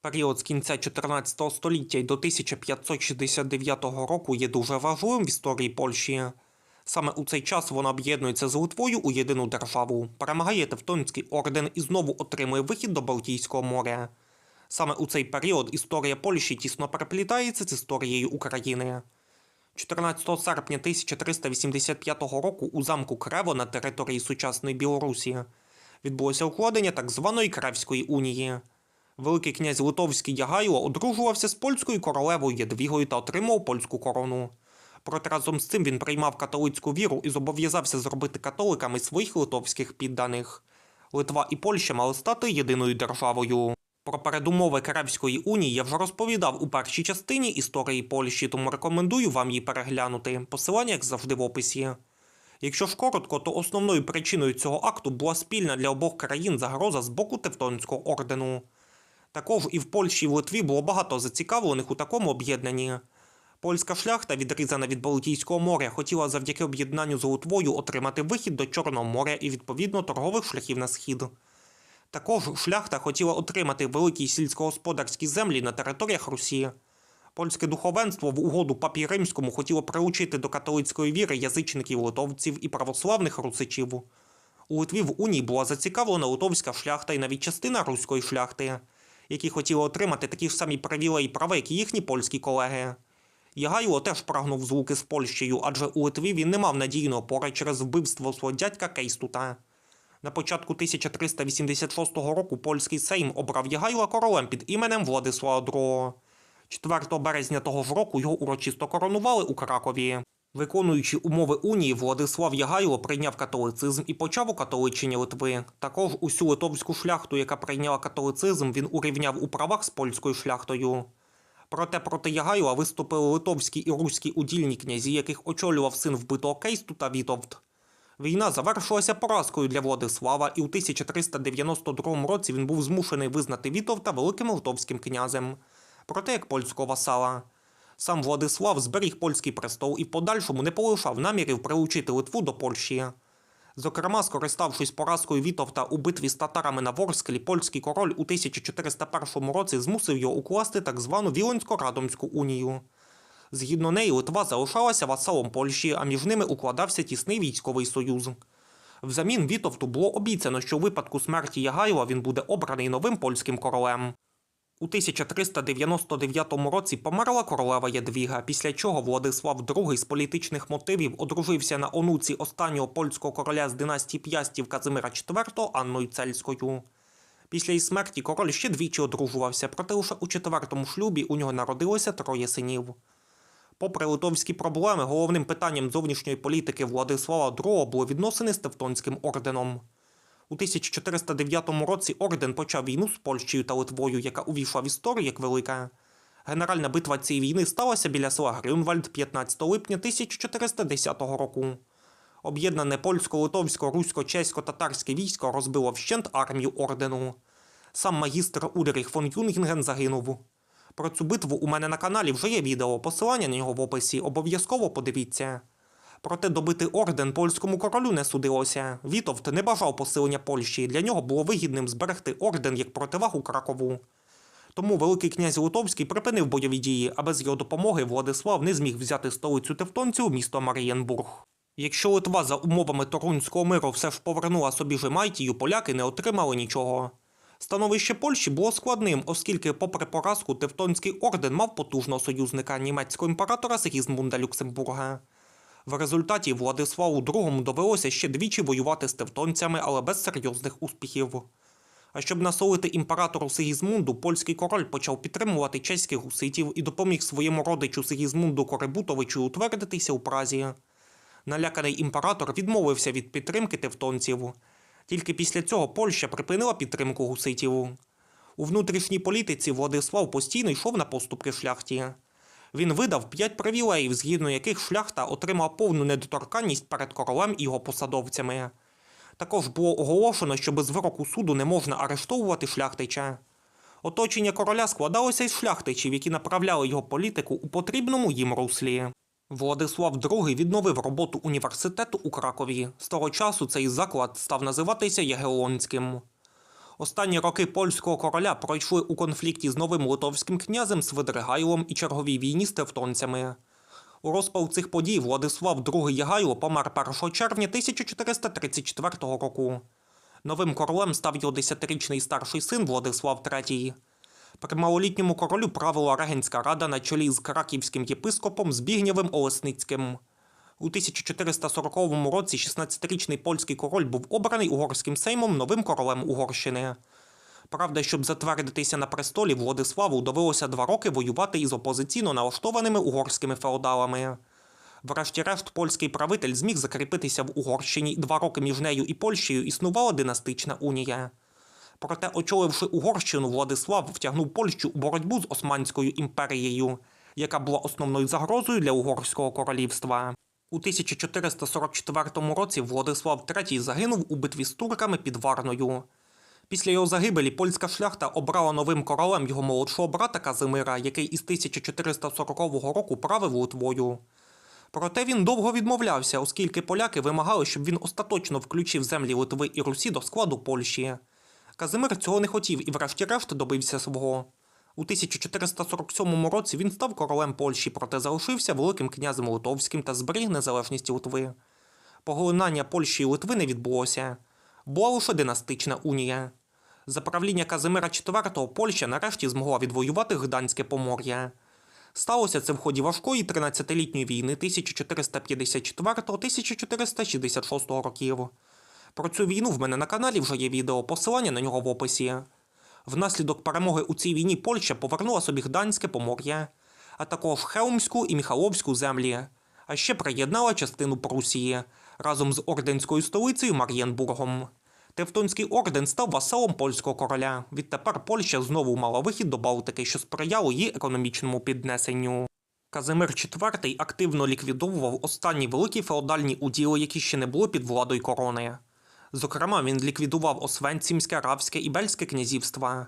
Період з кінця 14 століття й до 1569 року є дуже важливим в історії Польщі. Саме у цей час вона об'єднується з Литвою у єдину державу, перемагає Тевтонський орден і знову отримує вихід до Балтійського моря. Саме у цей період історія Польщі тісно переплітається з історією України. 14 серпня 1385 року у замку Крево на території сучасної Білорусі відбулося укладення так званої Кревської унії. Великий князь Литовський Ягайло одружувався з польською королевою Ядвігою та отримав польську корону. Проте разом з цим він приймав католицьку віру і зобов'язався зробити католиками своїх литовських підданих. Литва і Польща мали стати єдиною державою. Про передумови Каревської унії я вже розповідав у першій частині історії Польщі, тому рекомендую вам її переглянути. Посилання, як завжди, в описі. Якщо ж коротко, то основною причиною цього акту була спільна для обох країн загроза з боку Тевтонського ордену. Також і в Польщі і в Литві було багато зацікавлених у такому об'єднанні. Польська шляхта, відрізана від Балтійського моря, хотіла завдяки об'єднанню з Литвою отримати вихід до Чорного моря і відповідно торгових шляхів на схід. Також шляхта хотіла отримати великі сільськогосподарські землі на територіях Русі. Польське духовенство в угоду папі римському хотіло приучити до католицької віри язичників литовців і православних русичів. У Литві в унії була зацікавлена литовська шляхта і навіть частина руської шляхти, які хотіли отримати такі ж самі привілеї і права, як і їхні польські колеги. Ягайло теж прагнув злуки з Польщею, адже у Литві він не мав надійної опори через вбивство свого дядька Кейстута. На початку 1386 року польський сейм обрав Ягайла королем під іменем Владислава II. 4 березня того ж року його урочисто коронували у Кракові. Виконуючи умови унії, Владислав Ягайло прийняв католицизм і почав окатоличення Литви. Також усю литовську шляхту, яка прийняла католицизм, він урівняв у правах з польською шляхтою. Проте проти Ягайла виступили литовські і руські удільні князі, яких очолював син вбитого Кейсту та Вітовт. Війна завершилася поразкою для Владислава, і у 1392 році він був змушений визнати Вітовта великим литовським князем, проте як польського васала. Сам Владислав зберіг польський престол і в подальшому не полишав намірів прилучити Литву до Польщі. Зокрема, скориставшись поразкою Вітовта у битві з татарами на Ворсклі, польський король у 1401 році змусив його укласти так звану Віленсько-Радомську унію. Згідно неї, Литва залишалася васалом Польщі, а між ними укладався тісний військовий союз. Взамін Вітовту було обіцяно, що у випадку смерті Ягайла він буде обраний новим польським королем. У 1399 році померла королева Ядвіга, після чого Владислав II з політичних мотивів одружився на онуці останнього польського короля з династії П'ястів Казимира IV Анною Цельською. Після її смерті король ще двічі одружувався, проте лише у четвертому шлюбі у нього народилося троє синів. Попри литовські проблеми, головним питанням зовнішньої політики Владислава II були відносини з Тевтонським орденом. У 1409 році орден почав війну з Польщею та Литвою, яка увійшла в історію як велика. Генеральна битва цієї війни сталася біля села Грюнвальд 15 липня 1410 року. Об'єднане польсько-литовсько-русько-чесько-татарське військо розбило вщент армію ордену. Сам магістр Удріх фон Юнгінген загинув. Про цю битву у мене на каналі вже є відео, посилання на нього в описі, обов'язково подивіться. Проте добити орден польському королю не судилося. Вітовт не бажав посилення Польщі, для нього було вигідним зберегти орден як противагу Кракову. Тому Великий князь Литовський припинив бойові дії, а без його допомоги Владислав не зміг взяти столицю тевтонців місто Марієнбург. Якщо Литва за умовами Торунського миру все ж повернула собі Жемайтію, поляки не отримали нічого. Становище Польщі було складним, оскільки, попри поразку, Тевтонський орден мав потужного союзника німецького імператора Сигізмунда Люксембурга. В результаті Владиславу II довелося ще двічі воювати з тевтонцями, але без серйозних успіхів. А щоб насолити імператору Сигізмунду, польський король почав підтримувати чеських гуситів і допоміг своєму родичу Сигізмунду Корибутовичу утвердитися у Празі. Наляканий імператор відмовився від підтримки тевтонців. Тільки після цього Польща припинила підтримку гуситів. У внутрішній політиці Владислав постійно йшов на поступки шляхті. Він видав п'ять привілеїв, згідно яких шляхта отримала повну недоторканність перед королем і його посадовцями. Також було оголошено, що без вироку суду не можна арештовувати шляхтича. Оточення короля складалося із шляхтичів, які направляли його політику у потрібному їм руслі. Владислав II відновив роботу університету у Кракові. З того часу цей заклад став називатися Ягелонським. Останні роки польського короля пройшли у конфлікті з новим литовським князем Свидригайлом і черговій війні з тевтонцями. У розпал цих подій Владислав II Ягайло помер 1 червня 1434 року. Новим королем став його десятирічний старший син Владислав III. При малолітньому королю правила регенська рада на чолі з краківським єпископом Збігнєвим Олесницьким. У 1440 році 16-річний польський король був обраний угорським сеймом новим королем Угорщини. Правда, щоб затвердитися на престолі, Владиславу довелося два роки воювати із опозиційно налаштованими угорськими феодалами. Врешті-решт, польський правитель зміг закріпитися в Угорщині, два роки між нею і Польщею існувала династична унія. Проте, очоливши Угорщину, Владислав втягнув Польщу у боротьбу з Османською імперією, яка була основною загрозою для угорського королівства. У 1444 році Владислав III загинув у битві з турками під Варною. Після його загибелі польська шляхта обрала новим королем його молодшого брата Казимира, який із 1440 року правив Литвою. Проте він довго відмовлявся, оскільки поляки вимагали, щоб він остаточно включив землі Литви і Русі до складу Польщі. Казимир цього не хотів і, врешті-решт, добився свого. У 1447 році він став королем Польщі, проте залишився великим князем Литовським та зберіг незалежність Литви. Поглинання Польщі і Литви не відбулося. Була лише династична унія. За правління Казимира IV Польща нарешті змогла відвоювати Гданське Помор'я. Сталося це в ході важкої 13-літньої війни 1454-1466 років. Про цю війну в мене на каналі вже є відео, посилання на нього в описі. Внаслідок перемоги у цій війні Польща повернула собі Гданське Помор'я, а також Хелмську і Міхаловську землі, а ще приєднала частину Прусії разом з орденською столицею Мар'єнбургом. Тевтонський орден став васалом польського короля. Відтепер Польща знову мала вихід до Балтики, що сприяло її економічному піднесенню. Казимир IV активно ліквідовував останні великі феодальні уділи, які ще не були під владою корони. Зокрема, він ліквідував Освенцімське, Равське і Бельське князівства.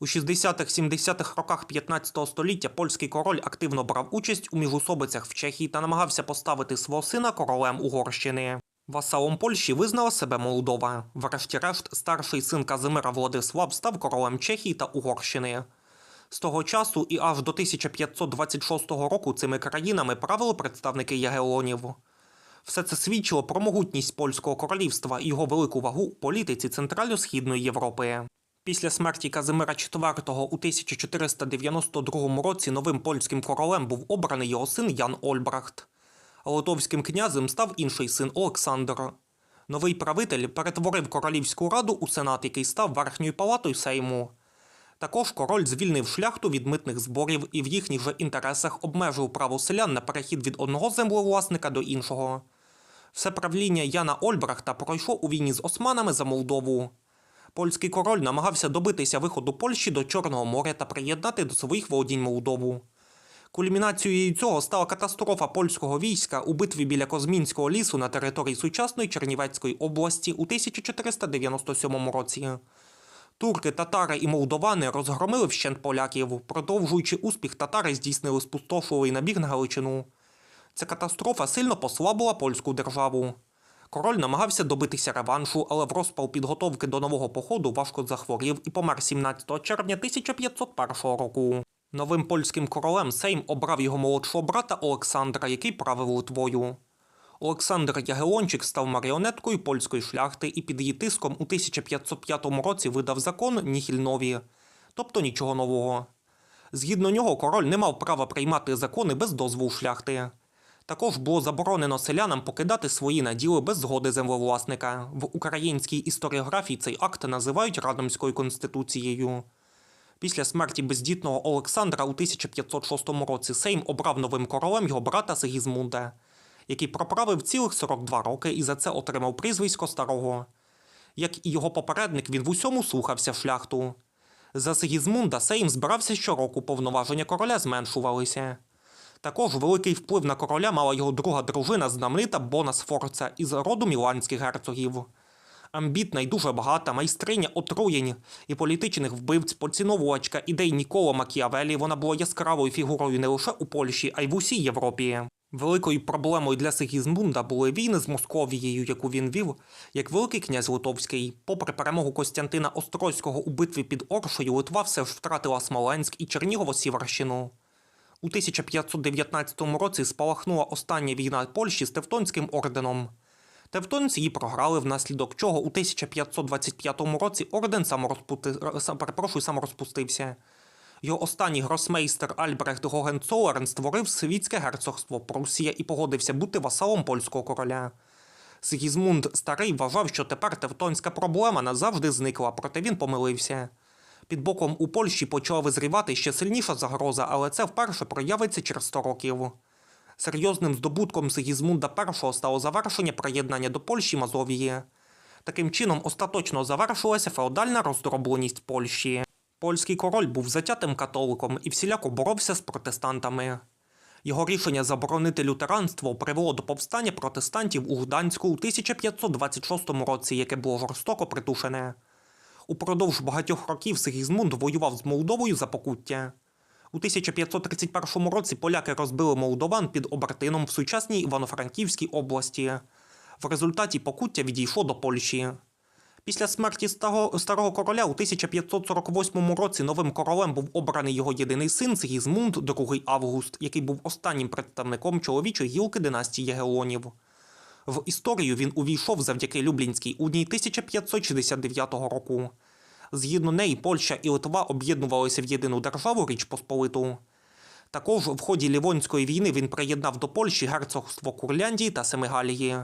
У 60-70-х роках 15 століття польський король активно брав участь у міжусобицях в Чехії та намагався поставити свого сина королем Угорщини. Васалом Польщі визнала себе Молдова. Врешті-решт, старший син Казимира Владислав став королем Чехії та Угорщини. З того часу і аж до 1526 року цими країнами правили представники Ягелонів. Все це свідчило про могутність польського королівства і його велику вагу у політиці Центрально-Східної Європи. Після смерті Казимира IV у 1492 році новим польським королем був обраний його син Ян Ольбрахт. Литовським князем став інший син Олександр. Новий правитель перетворив королівську раду у сенат, який став верхньою палатою Сейму. Також король звільнив шляхту від митних зборів і в їхніх же інтересах обмежив право селян на перехід від одного землевласника до іншого. Все правління Яна Ольбрахта пройшло у війні з османами за Молдову. Польський король намагався добитися виходу Польщі до Чорного моря та приєднати до своїх володінь Молдову. Кульмінацією цього стала катастрофа польського війська у битві біля Козмінського лісу на території сучасної Чернівецької області у 1497 році. Турки, татари і молдовани розгромили вщент поляків. Продовжуючи успіх, татари здійснили спустошливий набіг на Галичину. Ця катастрофа сильно послабила польську державу. Король намагався добитися реваншу, але в розпал підготовки до нового походу важко захворів і помер 17 червня 1501 року. Новим польським королем Сейм обрав його молодшого брата Олександра, який правив Литвою. Олександр Ягелончик став маріонеткою польської шляхти і під її тиском у 1505 році видав закон Ніхіль нові, тобто нічого нового. Згідно нього, король не мав права приймати закони без дозволу шляхти. Також було заборонено селянам покидати свої наділи без згоди землевласника. В українській історіографії цей акт називають Радомською конституцією. Після смерті бездітного Олександра у 1506 році Сейм обрав новим королем його брата Сигізмунда, який проправив цілих 42 роки і за це отримав прізвисько старого. Як і його попередник, він в усьому слухався шляхту. За Сигізмунда Сейм збирався щороку, повноваження короля зменшувалися. Також великий вплив на короля мала його друга дружина, знаменита Бона Сфорца із роду міланських герцогів. Амбітна і дуже багата майстриня отруєнь і політичних вбивць, поціновувачка ідей Нікола Макіавелі, вона була яскравою фігурою не лише у Польщі, а й в усій Європі. Великою проблемою для Сигізмунда були війни з Московією, яку він вів, як Великий князь Литовський. Попри перемогу Костянтина Острозького у битві під Оршею, Литва все ж втратила Смоленськ і Чернігово-Сіверщину. У 1519 році спалахнула остання війна Польщі з Тевтонським орденом. Тевтонці її програли, внаслідок чого у 1525 році орден саморозпути... саморозпустився. Його останній гросмейстер Альбрехт Гогенцолерн створив світське герцогство Прусія і погодився бути васалом польського короля. Сигізмунд Старий вважав, що тепер тевтонська проблема назавжди зникла, проте він помилився. Під боком у Польщі почала визрівати ще сильніша загроза, але це вперше проявиться через 100 років. Серйозним здобутком Сигізмунда І стало завершення приєднання до Польщі Мазовії. Таким чином остаточно завершилася феодальна роздробленість Польщі. Польський король був затятим католиком і всіляко боровся з протестантами. Його рішення заборонити лютеранство привело до повстання протестантів у Гданську у 1526 році, яке було жорстоко притушене. Упродовж багатьох років Сигізмунд воював з Молдовою за покуття. У 1531 році поляки розбили молдован під Обертином в сучасній Івано-Франківській області. В результаті покуття відійшло до Польщі. Після смерті старого, старого короля у 1548 році новим королем був обраний його єдиний син Сигізмунд II Август, який був останнім представником чоловічої гілки династії Ягелонів. В історію він увійшов завдяки Люблінській унії 1569 року. Згідно неї, Польща і Литва об'єднувалися в єдину державу Річ Посполиту. Також в ході Лівонської війни він приєднав до Польщі герцогство Курляндії та Семигалії.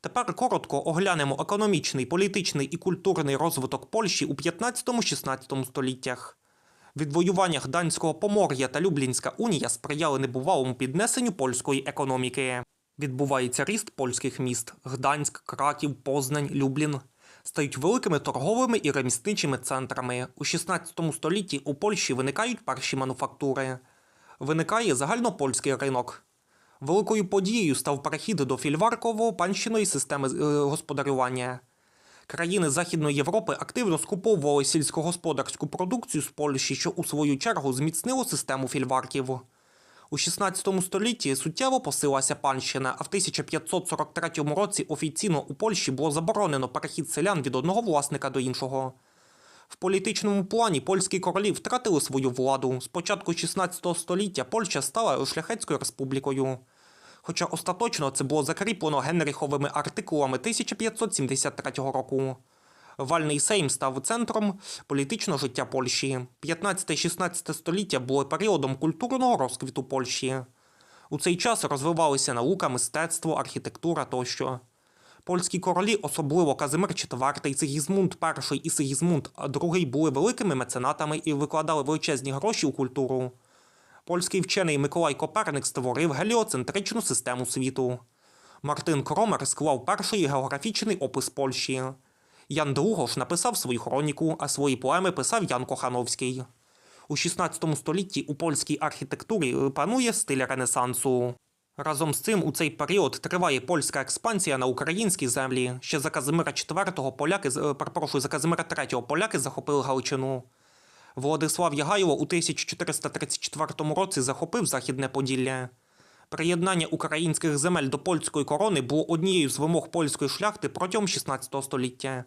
Тепер коротко оглянемо економічний, політичний і культурний розвиток Польщі у 15-16 століттях. Відвоювання Гданського Помор'я та Люблінська унія сприяли небувалому піднесенню польської економіки. Відбувається ріст польських міст Гданськ, Краків, Познань, Люблін. Стають великими торговими і ремісничими центрами. У 16 столітті у Польщі виникають перші мануфактури. Виникає загальнопольський ринок. Великою подією став перехід до фільварково панщиної системи е, господарювання. Країни Західної Європи активно скуповували сільськогосподарську продукцію з Польщі, що у свою чергу зміцнило систему фільварків. У 16 столітті суттєво посилася панщина, а в 1543 році офіційно у Польщі було заборонено перехід селян від одного власника до іншого. В політичному плані польські королі втратили свою владу. З початку 16 століття Польща стала шляхетською республікою. Хоча остаточно це було закріплено Генріховими артикулами 1573 року. Вальний Сейм став центром політичного життя Польщі. 15-16 століття було періодом культурного розквіту Польщі. У цей час розвивалися наука, мистецтво, архітектура тощо. Польські королі, особливо Казимир IV, Сигізмунд І і Сигізмунд II, були великими меценатами і викладали величезні гроші у культуру. Польський вчений Миколай Коперник створив геліоцентричну систему світу. Мартин Кромер склав перший географічний опис Польщі. Ян Другош написав свою хроніку, а свої поеми писав Ян Кохановський. У 16 столітті у польській архітектурі панує стиль Ренесансу. Разом з цим у цей період триває польська експансія на українські землі. Ще за Казимира IV поляки, е, перепрошую, за Казимира III поляки захопили Галичину. Владислав Ягайло у 1434 році захопив Західне Поділля. Приєднання українських земель до польської корони було однією з вимог польської шляхти протягом 16 століття.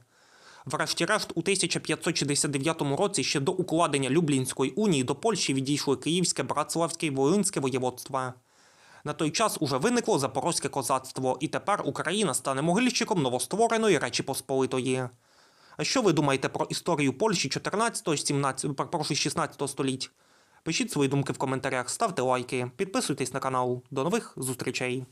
Врешті-решт, у 1569 році ще до укладення Люблінської унії до Польщі відійшли Київське, Братславське і Волинське воєводства. На той час уже виникло запорозьке козацтво, і тепер Україна стане могильщиком новоствореної Речі Посполитої. А що ви думаєте про історію Польщі 14, 17, перепрошую, 16 століть? Пишіть свої думки в коментарях, ставте лайки, підписуйтесь на канал. До нових зустрічей!